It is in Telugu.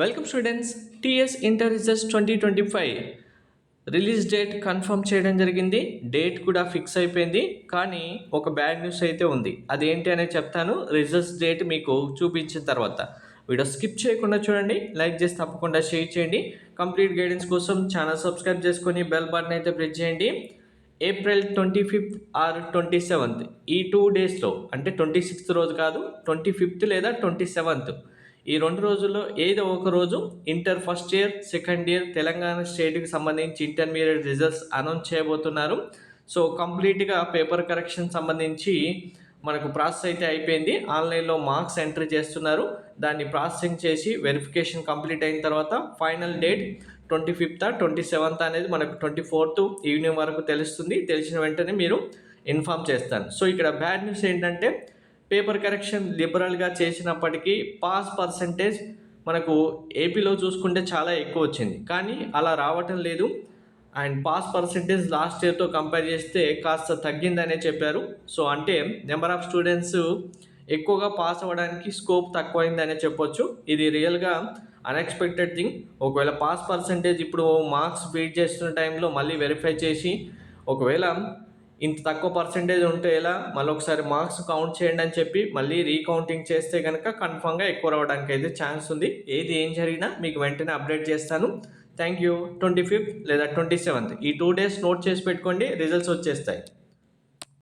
Welcome students TS inter results twenty twenty five release date confirm చేయడం జరిగింది డేట్ కూడా ఫిక్స్ అయిపోయింది కానీ ఒక బ్యాడ్ న్యూస్ అయితే ఉంది. అదేంటి అనేది చెప్తాను రిజల్ట్స్ డేట్ మీకు చూపించిన తర్వాత. వీడియో స్కిప్ చేయకుండా చూడండి లైక్ చేసి తప్పకుండా షేర్ చేయండి. కంప్లీట్ గైడెన్స్ కోసం ఛానల్ సబ్స్క్రైబ్ చేసుకొని బెల్ బటన్ అయితే ప్రెస్ చేయండి. April twenty fifth or twenty seventh ఈ టూ డేస్లో అంటే ట్వంటీ సిక్స్త్ రోజు కాదు ట్వంటీ ఫిఫ్త్ లేదా ట్వంటీ సెవెంత్ ఈ రెండు రోజుల్లో ఏదో ఒక రోజు inter first year second year Telangana స్టేట్కి సంబంధించి ఇంటర్మీడియట్ రిజల్ట్స్ అనౌన్స్ చేయబోతున్నారు. సో కంప్లీట్గా పేపర్ కరెక్షన్ సంబంధించి మనకు ప్రాసెస్ అయితే అయిపోయింది. ఆన్లైన్లో మార్క్స్ ఎంట్రీ చేస్తున్నారు. దాన్ని ప్రాసెసింగ్ చేసి వెరిఫికేషన్ కంప్లీట్ అయిన తర్వాత final date twenty fifth twenty seventh అనేది మనకు ట్వంటీ ఫోర్త్ ఈవినింగ్ వరకు తెలుస్తుంది. తెలిసిన వెంటనే మీరు ఇన్ఫామ్ చేస్తాను సో ఇక్కడ బ్యాడ్ న్యూస్ ఏంటంటే పేపర్ కరెక్షన్ లిబరల్గా చేసినప్పటికీ పాస్ పర్సంటేజ్ మనకు ఏపీలో చూసుకుంటే చాలా ఎక్కువ వచ్చింది. కానీ అలా రావటం లేదు. అండ్ పాస్ పర్సంటేజ్ లాస్ట్ ఇయర్తో కంపేర్ చేస్తే కాస్త తగ్గిందనే చెప్పారు. సో అంటే నెంబర్ ఆఫ్ స్టూడెంట్స్ ఎక్కువగా పాస్ అవ్వడానికి స్కోప్ తక్కువైందనే చెప్పొచ్చు. ఇది రియల్గా అన్ఎక్స్పెక్టెడ్ థింగ్. ఒకవేళ పాస్ పర్సంటేజ్ ఇప్పుడు మార్క్స్ బీట్ చేస్తున్న టైంలో మళ్ళీ వెరిఫై చేసి ఒకవేళ ఇంత తక్కువ పర్సంటేజ్ ఉంటే ఎలా? మళ్ళీ ఒకసారి మార్క్స్ కౌంట్ చేయండి అని చెప్పి మళ్ళీ రీకౌంటింగ్ చేస్తే కనుక కన్ఫామ్గా ఎక్కువ రావడానికి అయితే ఛాన్స్ ఉంది. ఏది ఏం జరిగినా మీకు వెంటనే అప్డేట్ చేస్తాను. థ్యాంక్ యూ ట్వంటీ ఫిఫ్త్ లేదా ట్వంటీ సెవెంత్ ఈ టూ డేస్ నోట్ చేసి పెట్టుకోండి. రిజల్ట్స్ వచ్చేస్తాయి.